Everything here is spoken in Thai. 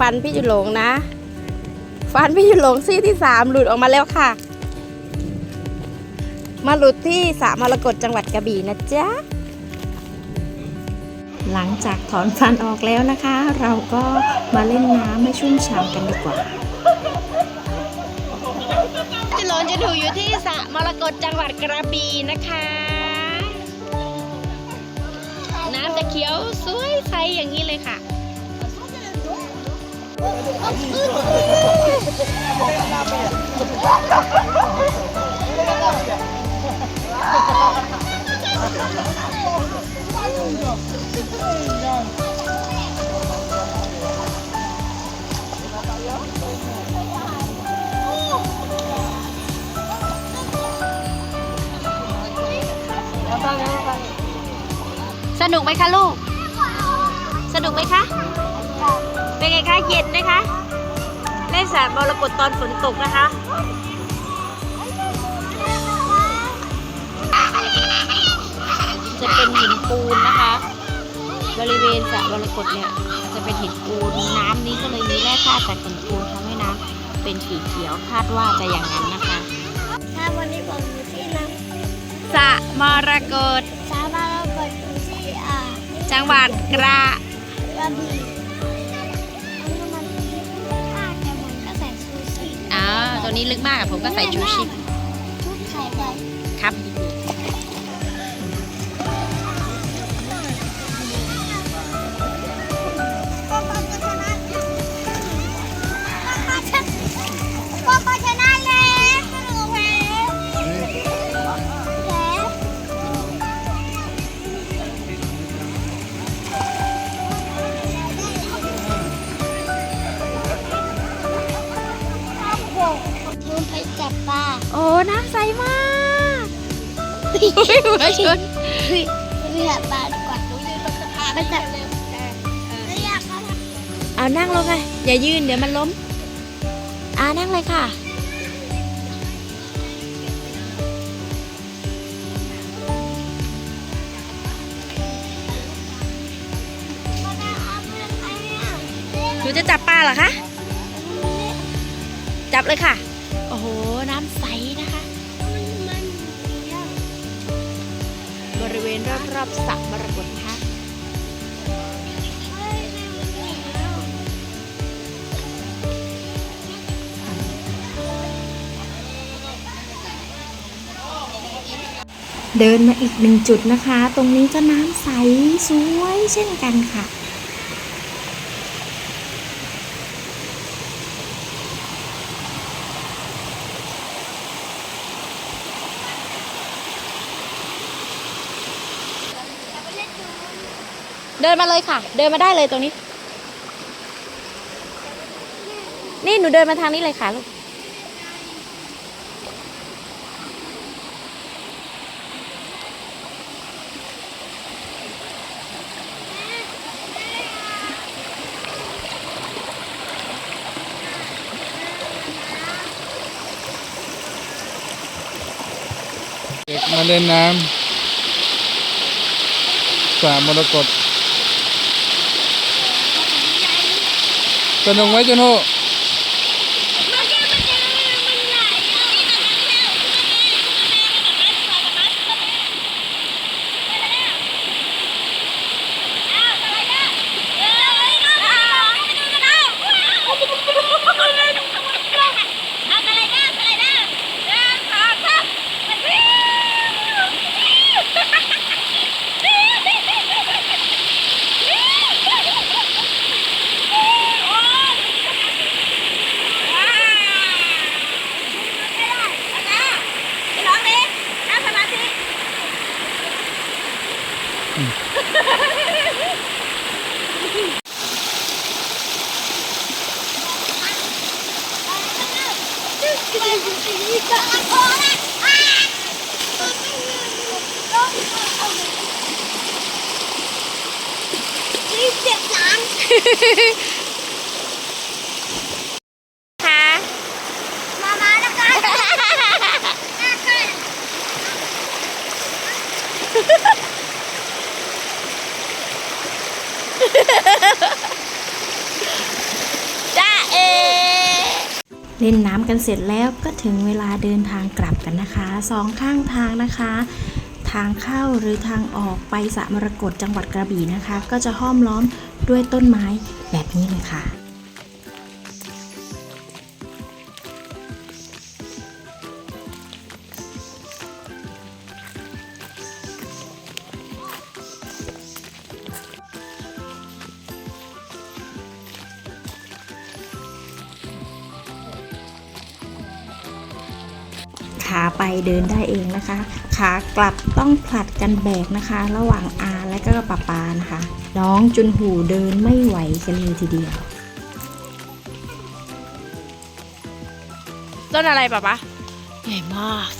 ฟันพี่จุหลงนะ ฟันพี่จุหลงซี่ที่สามหลุดออกมาแล้วค่ะ มาหลุดที่สระมรกตจังหวัดกระบี่นะจ๊ะ หลังจากถอนฟันออกแล้วนะคะ เราก็มาเล่นน้ำให้ชุ่มฉ่ำกันดีกว่าจุหลงจะถูอยู่ที่สระมรกตจังหวัดกระบี่นะคะน้ำจะเขียวสวยใสอย่างนี้เลยค่ะ สนุกไหมคะลูก สนุกไหมคะ เป็นไงคะเย็นไหมคะเล่นสระมรกตตอนฝนตกนะคะจะเป็นหินปูนนะคะ บริเวณสระมรกตเนี่ยจะเป็นหินปูนน้ำนี้ก็เลยมีแร่ธาตุจากหินปูนทำให้น้ำเป็นสีเขียวคาดว่าจะอย่างนั้นนะคะถ้าวันนี้ผมอยู่ที่น้สระมรกตำสาบานเราเกิดอยู่ที่อ่าจังหวัดกระกระบี่ ตัวนี้ลึกมากอะผมก็ใส่ชูชีพ ชุดไข่ไป โอ้น้ำใสมากหัวชนไปจับปลาดีกว่าไปจับไม่อยากเขาทเอานั่งลงไงอย่ายืนเดี๋ยวมันล้มอ่านั่งเลยค่ะหนูจะจับปลาเหรอคะ จับเลยค่ะ โอ้โห ณรอบๆสระมรกตนะคะเดินมาอีกหนึ่งจุดนะคะ ตรงนี้ก็น้ำใสสวยเช่นกันค่ะ เดินมาเลยค่ะ เดินมาได้เลยตรงนี้ นี่หนูเดินมาทางนี้เลยค่ะลูก เด็กมาเล่นน้ำสระมรกต สนุกไห มจุนโฮี่เจ็บหลัง ค่ะ มามาแล้วกัน เล่นน้ำกันเสร็จแล้วก็ถึงเวลาเดินทางกลับกันนะคะสองข้างทางนะคะ ทางเข้าหรือทางออกไปสระมรกตจังหวัดกระบี่นะคะ ก็จะห้อมล้อมด้วยต้นไม้แบบนี้เลยค่ะ ขาไปเดินได้เองนะคะ ขากลับต้องผลัดกันแบกนะคะ ระหว่างอาและก็ปาปานะคะ น้องจุนหูเดินไม่ไหวกันเลยทีเดียว ต้นอะไรปะปะใหญ่มาก